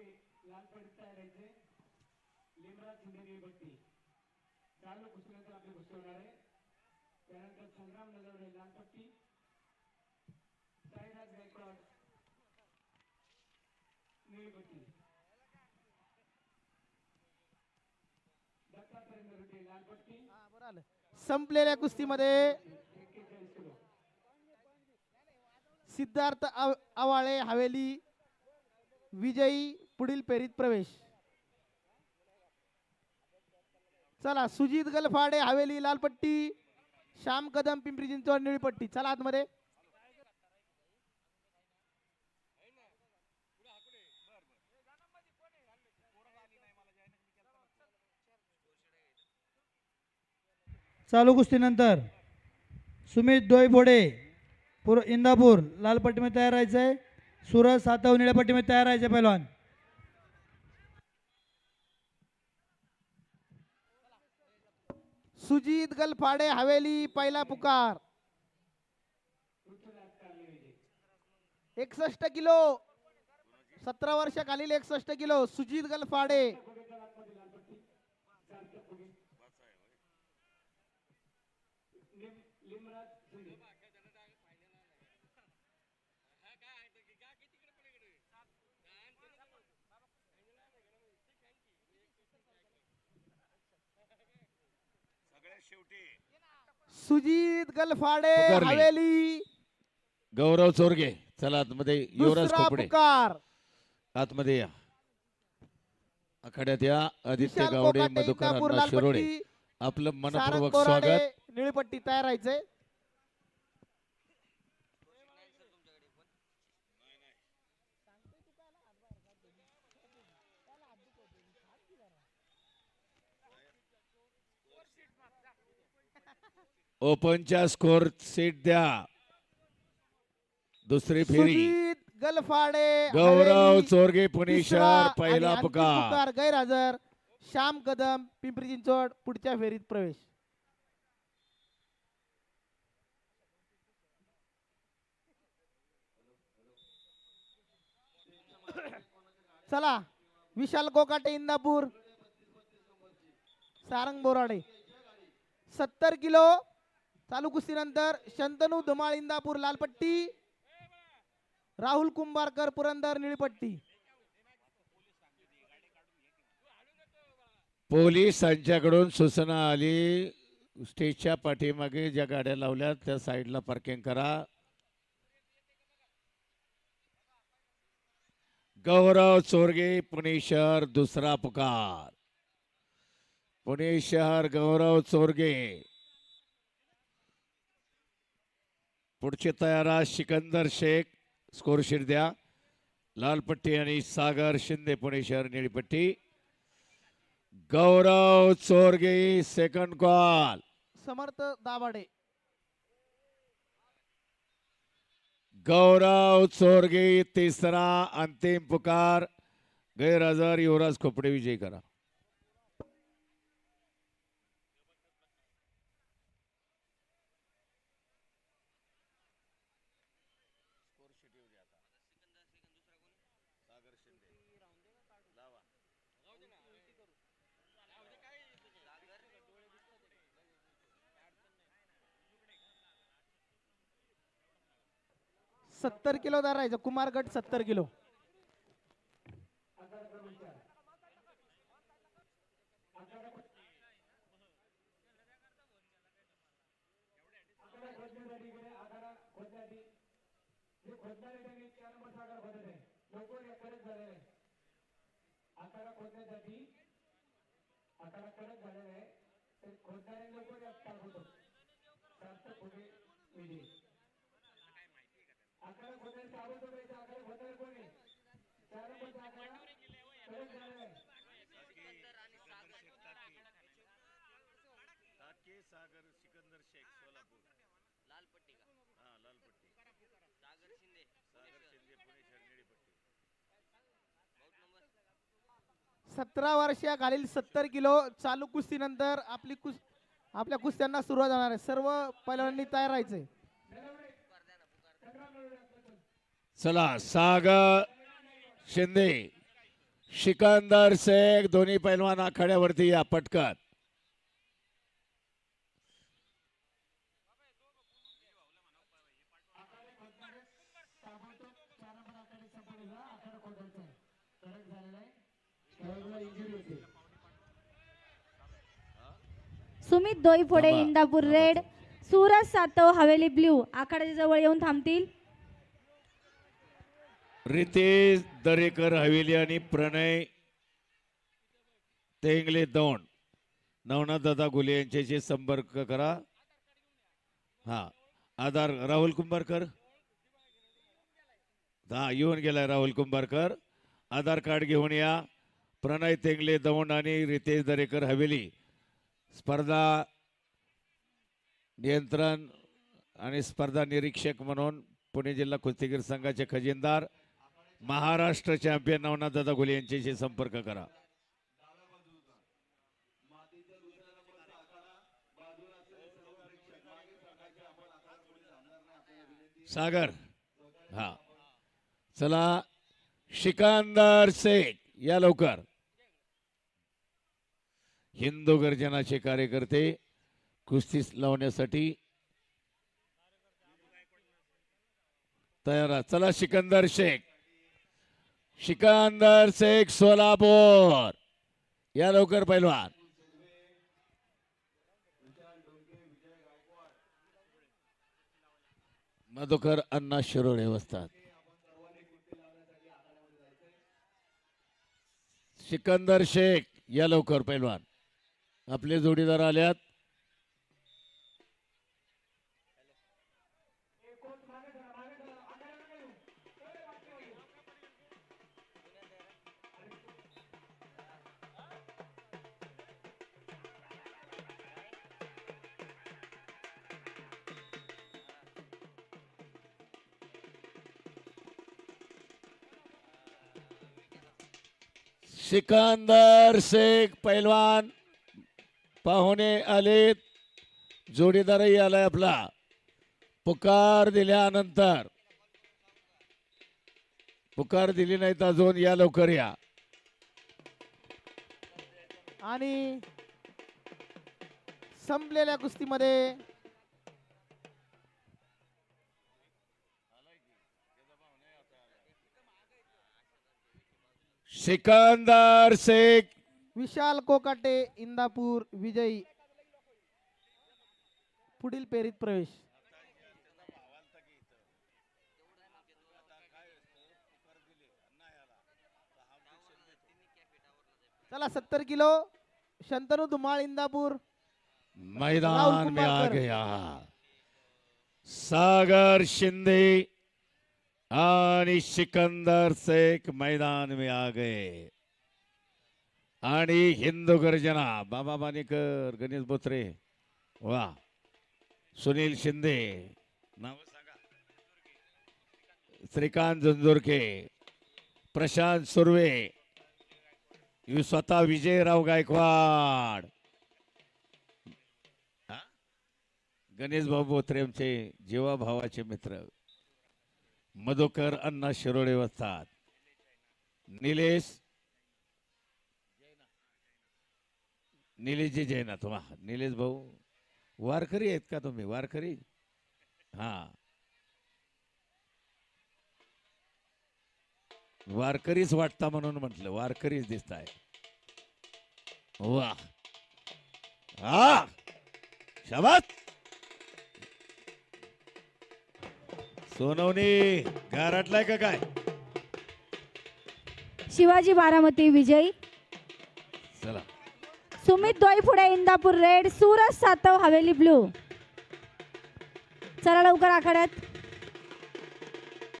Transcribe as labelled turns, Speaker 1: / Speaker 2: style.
Speaker 1: रुपये लाल पट्टी तयार राहायचे लिमराज शिंदे निळपट्टी चालू कुस्तीनंतर आपले घुसवणार आहे. त्यानंतर संग्राम नजरडे लाल पट्टी. साईराज गायकवाड निळपट्टी
Speaker 2: संपलेल्या कुस्तीमध्ये सिद्धार्थ आवाळे हवेली विजयी पुढील फेरीत प्रवेश. चला सुजित गलफाडे हवेली लालपट्टी श्याम कदम पिंपरी चिंचवड निळीपट्टी. चला आतमध्ये.
Speaker 3: चालू कुस्तीनंतर सुमित डोईफोडे पुर इंदापूर लालपट्टीमध्ये तयार राहायचं आहे सुरज सातव निळ्या पट्टीमध्ये तयार राहायचं आहे पहिलवान
Speaker 2: सुजित गलफाडे हवेली पहिला पुकार. एकसष्ट किलो. सतरा वर्ष खालील एकसष्ट किलो. सुजित गलफाडे. सुजित गलफाडे
Speaker 4: पुकारली.
Speaker 2: हवेली.
Speaker 4: गौरव चोरगे चला आतमध्ये युवराज
Speaker 2: दुसरा
Speaker 4: खोपडे.
Speaker 2: पुकार.
Speaker 4: आतमध्ये या. आखाड्यात या आदित्य
Speaker 2: विशाल
Speaker 4: गावडे
Speaker 2: कोकाटे,
Speaker 4: मधुकर
Speaker 2: इंदापूर,
Speaker 4: अण्णा आपलं
Speaker 2: सारंग
Speaker 4: मनपूर्वक
Speaker 2: बोराडे,
Speaker 4: स्वागत.
Speaker 2: निळीपट्टी तयार राहायचंय.
Speaker 4: ओपनच्या स्कोर सीट द्या. दुसरी फेरी.
Speaker 2: सुजित गलफाडे
Speaker 4: गौरव
Speaker 2: हवेली,
Speaker 4: चोरगे पुणे
Speaker 2: तिसरा
Speaker 4: शहर
Speaker 2: आणि
Speaker 4: पहिला पुकार
Speaker 2: गैरहजर. श्याम कदम पिंपरी चिंचवड पुढच्या फेरीत प्रवेश. चला विशाल कोकाटे इंदापूर. सारंग बोराडे. सत्तर किलो चालू कुस्तीनंतर शंतनू धुमाळ इंदापूर लालपट्टी राहुल कुंभारकर पुरंदर निळीपट्टी.
Speaker 4: पोलिसांच्याकडून सूचना आली. स्टेजच्या पाठीमागे ज्या गाड्या लावल्या त्या साईडला पार्किंग करा. गौरव चोरगे पुणे शहर दुसरा पुकार. पुणे शहर गौरव चोरगे. पुढचे तयारा सिकंदर शेख. स्कोरशीट द्या. लालपट्टी आणि सागर शिंदे पुणे शहर निळीपट्टी. Gaurav Chorge second call
Speaker 2: Samarth Dabhade.
Speaker 4: गौरव चोरगे तिसरा अंतिम पुकार. गैरहजर युवराज खोपडे विजयी करा.
Speaker 2: सत्तर किलो धरायचं कुमार गट सत्तर किलो
Speaker 1: आकारा खोदण्यासाठी आकारा कडक झालेला आहे तर खोदणारे लवकर यात पार होतो सार्थक पुढे विजय आकारा खोदणारे खोदणारे कोण चार कडक
Speaker 4: सागर सिकंदर शेख सोलापूर.
Speaker 5: लालपट्टी का
Speaker 4: हा लालपट्टी
Speaker 5: सागर शिंदे.
Speaker 4: सागर शिंदे पुणे
Speaker 5: नंबर
Speaker 2: सतरा वर्षाखालील सत्तर किलो चालू कुस्तीनंतर आपली कुस आपल्या कुस्त्यांना सुरुवात होणार आहे. सर्व पैलवानांनी तयार राहायचंय.
Speaker 4: चला सागर शिंदे सिकंदर शेख दोन्ही पैलवान आखाड्यावरती या पटकन.
Speaker 6: सुमित दोईफोडे
Speaker 4: थांबा.
Speaker 6: Indapur red Suraj Satav Haveli blue. आखाड्याच्या जवळ येऊन थांबतील.
Speaker 4: रितेश दरेकर हवेली आणि प्रणय तेंगले दौंड. नवनाथ दादा गुले यांच्याशी संपर्क करा. हा आधार राहुल कुंभारकर. हा येऊन गेलाय राहुल कुंभारकर. आधार कार्ड घेऊन या. प्रणय तेंगले दौंड आणि रितेश दरेकर हवेली. स्पर्धा नियंत्रण आणि स्पर्धा निरीक्षक म्हणून पुणे जिल्हा कुस्तीगीर संघाचे खजिनदार महाराष्ट्र चॅम्पियन नवनाथ दादा गुले यांच्याशी संपर्क करा. सागर हा. चला शिकांदार शेख या लवकर. हिंदू गर्जनाचे कार्यकर्ते कुस्ती लावण्यासाठी तयार चला सिकंदर शेख. सिकंदर शेख सोलापूर. या लवकर पैलवान. मधुकर अण्णा शिरोळे बसतात. सिकंदर शेख या लवकर पैलवान. आपले जोडीदार आल्यात. सिकंदर शेख पैलवान पाहुणे आलेत. जोडीदारही आलाय आपला. पुकार दिल्यानंतर. पुकार दिली नाही तर अजून या लवकर या.
Speaker 2: आणि संपलेल्या कुस्तीमध्ये
Speaker 4: सिकंदर शेख.
Speaker 2: विशाल कोकाटे इंदापूर विजयी. पुढील पेरीत प्रवेश. चला सत्तर किलो. शंतनू धुमाळ इंदापूर.
Speaker 4: मैदान में आ. गया. सागर शिंदे. आणि सिकंदर शेख मैदान में आ गए। आणि हिंदू गर्जना बाबा बानेकर गणेश बोत्रे वा सुनील शिंदे नाव सांगा. श्रीकांत झुंझुरके प्रशांत सुर्वे स्वतः विजयराव गायकवाड. गणेश भाऊ बोत्रे आमचे जीवा भावाचे मित्र. मधुकर अण्णा शिरोळे वसतात. निलेश. निलेशजी जैनाथ वा निलेश भाऊ. वारकरी आहेत का तुम्ही? वारकरी? हा. वारकरीच वाटता म्हणून म्हटलं. वारकरीच दिसताय. वा हा. शाबास. सोनवणी गारटलाय का काय?
Speaker 6: शिवाजी बारामती विजयी.
Speaker 4: चला.
Speaker 6: सुमित दोईफोडे इंदापूर रेड सूरज सातव हवेली ब्ल्यू चला लवकर आखाड्यात.